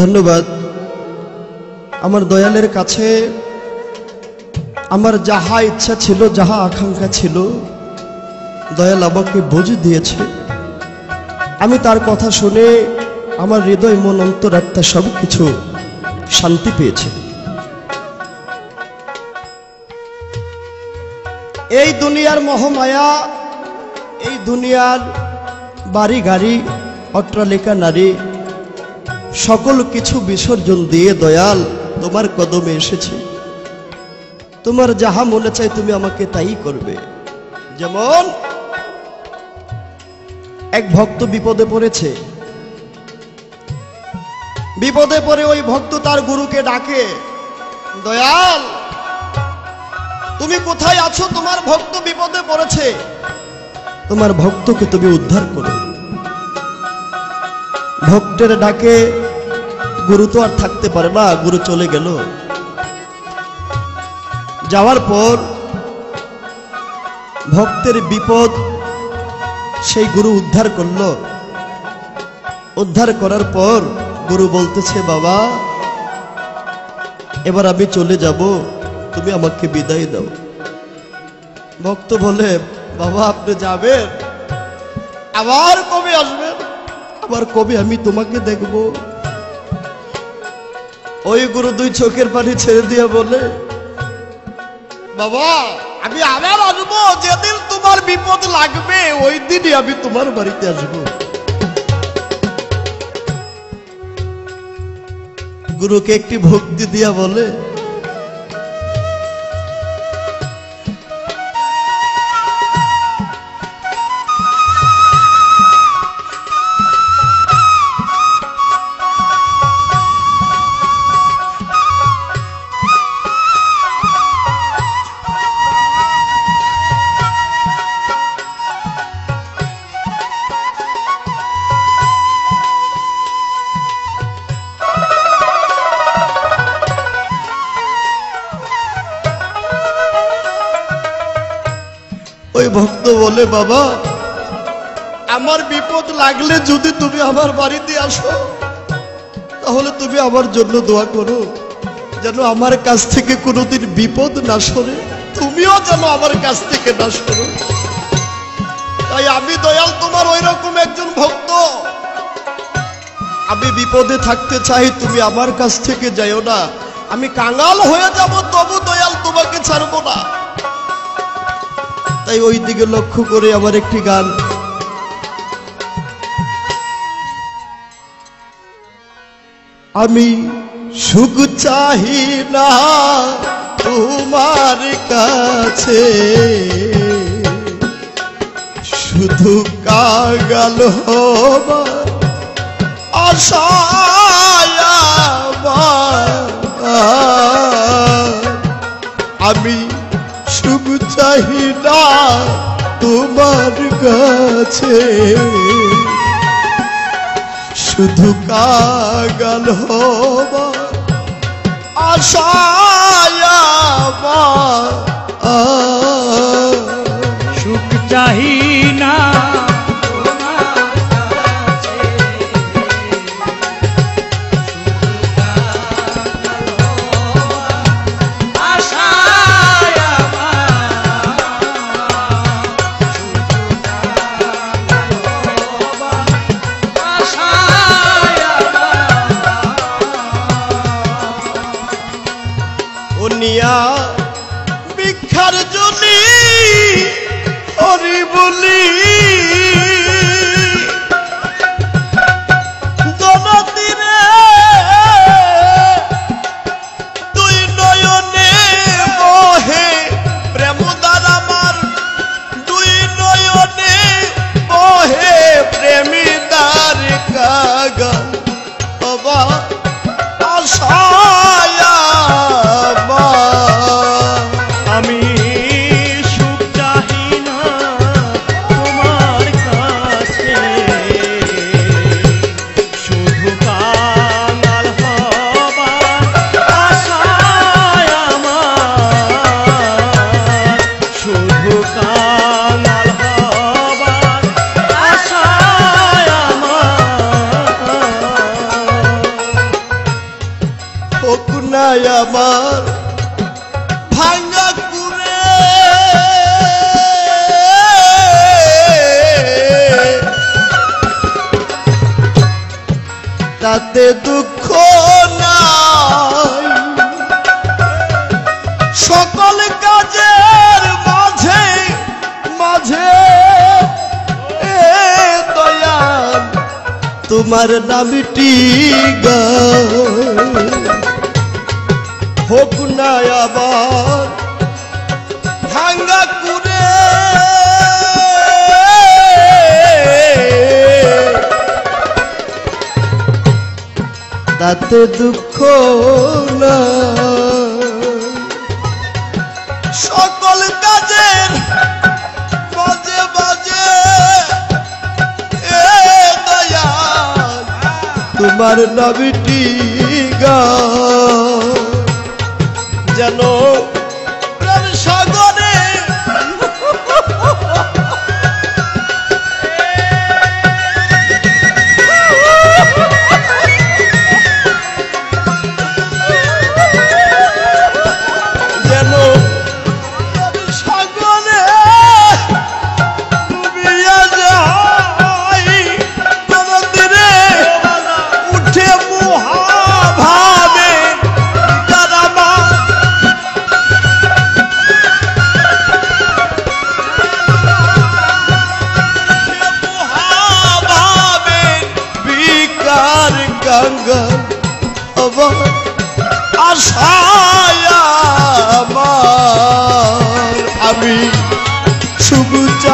ধন্যবাদ। আমার দয়ালের কাছে আমার যাহা ইচ্ছা ছিল, যাহা আকাঙ্ক্ষা ছিল, দয়াল আমাকে বুঝে দিয়েছে। আমি তার কথা শুনে আমার হৃদয়, মন, অন্তরাত্মা সব কিছু শান্তি পেয়েছে। এই দুনিয়ার মহামায়া, এই দুনিয়ার বাড়ি গাড়ি, অট্টালিকা নারী সকল কিছু বিসর্জন দিয়ে দয়াল, তোমার কদমে এসেছে। তোমার যাহা মনে চাই তুমি আমাকে তাই করবে। যেমন, এক ভক্ত বিপদে পড়েছে। বিপদে পড়ে ওই ভক্ত তার গুরুকে ডাকে, দয়াল, তুমি কোথায় আছো? তোমার ভক্ত বিপদে পড়েছে। তোমার ভক্তকে তুমি উদ্ধার করো। ভক্তের ডাকে গুরু তো আর থাকতে পারে না, গুরু চলে গেল। যাওয়ার পর ভক্তের বিপদ সেই গুরু উদ্ধার করল। উদ্ধার করার পর গুরু বলতেছে, বাবা, এবার আমি চলে যাব, তুমি আমাকে বিদায় দাও। ভক্ত বলে, বাবা, আপনি যাবেন? আবার কবে আসবেন? আবার কবে আমি তোমাকে দেখব? ওই গুরু দুই চোখের পানি ছেড়ে দিয়ে বলে বাবা আমি আবার আসব যেদিন তোমার বিপদ লাগবে ওই দিনই আমি তোমার বাড়িতে আসব। গুরুকে একটি ভক্তি দিয়া বলে ভক্ত বলে, বাবা, আমার বিপদ লাগলে যদি তুমি আমার বাড়িতে আসো, তাহলে তুমি আমার জন্য দোয়া করো, যেন আমার কাছ থেকে কোনোদিন বিপদ না সরে, তুমিও যেন আমার কাছ থেকে না সরো। তাই আমি দয়াল তোমার ওই রকম একজন ভক্ত। আমি বিপদে থাকতে চাই, তুমি আমার কাছ থেকে যাইও না। আমি কাঙাল হয়ে যাব, তবু দয়াল তোমাকে ছাড়বো না। তাই ওই দিকে লক্ষ্য করে আমার একটি গান। আমি সুখ চাহি না তোমার কাছে। শুধু কাগাল আশায় আমি সুখ চাহিদা তোমার কাছে শুধু কাগাল হবা আশায় আমার। সুখ চাহি বলি নাই আমার ভাঙ্গা কুরে তাতে দুঃখ নাই। সকল কাজের মাঝে মাঝে তোমার নামটি গায়। হোক না আবার। ভাঙ্গা কুরে তাতে দুঃখ না সকল কাজের বাজে বাজে এ দয়াল, তোমার নবীটি গা যেন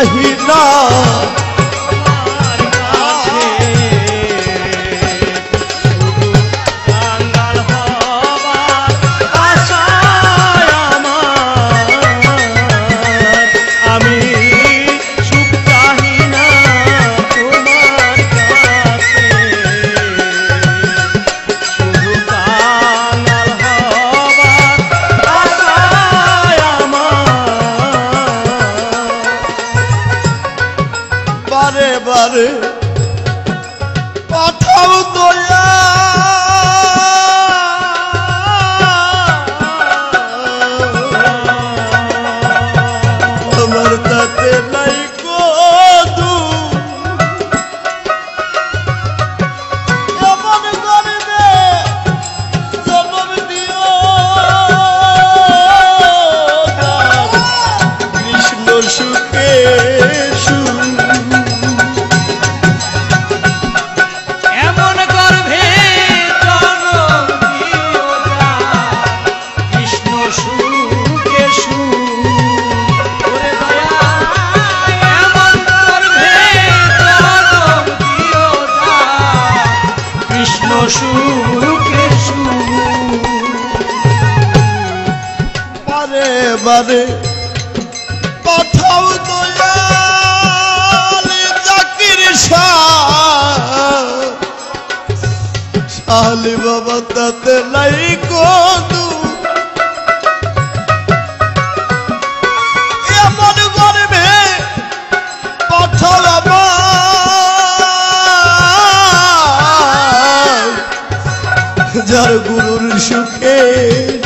শুভ বারে বারে পাঠাও দয়াল জাকির শালি বাবা তাতে নাই কদু। যার গুরুর সুখে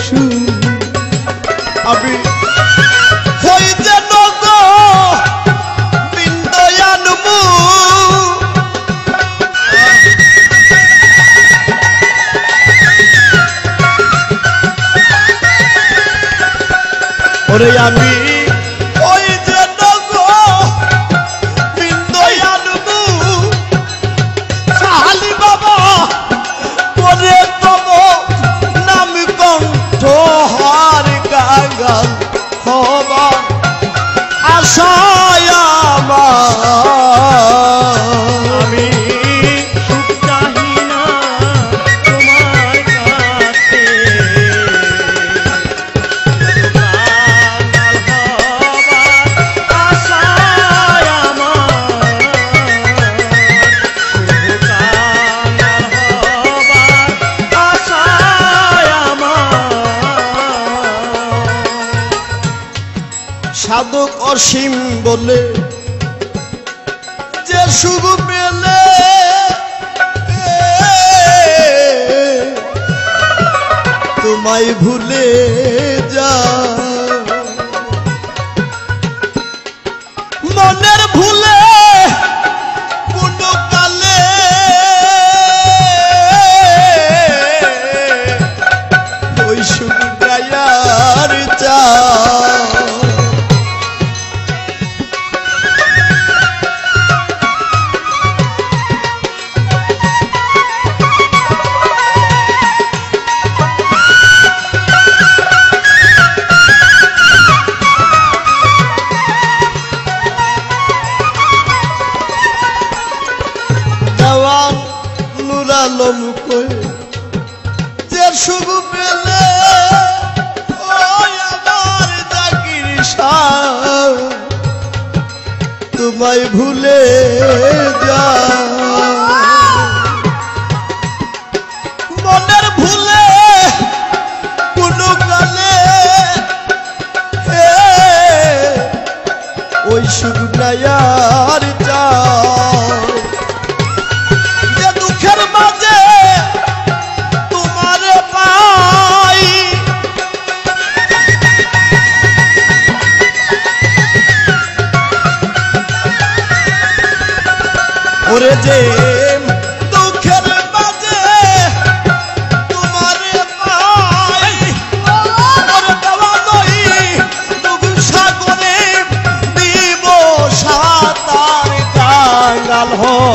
সুখ আমি হইতে ওরে আমি অসীম বলে যে শুভ পেলে তোমায় ভুলে যা। তোমায় ভুলে যা। কাঙ্গাল হবা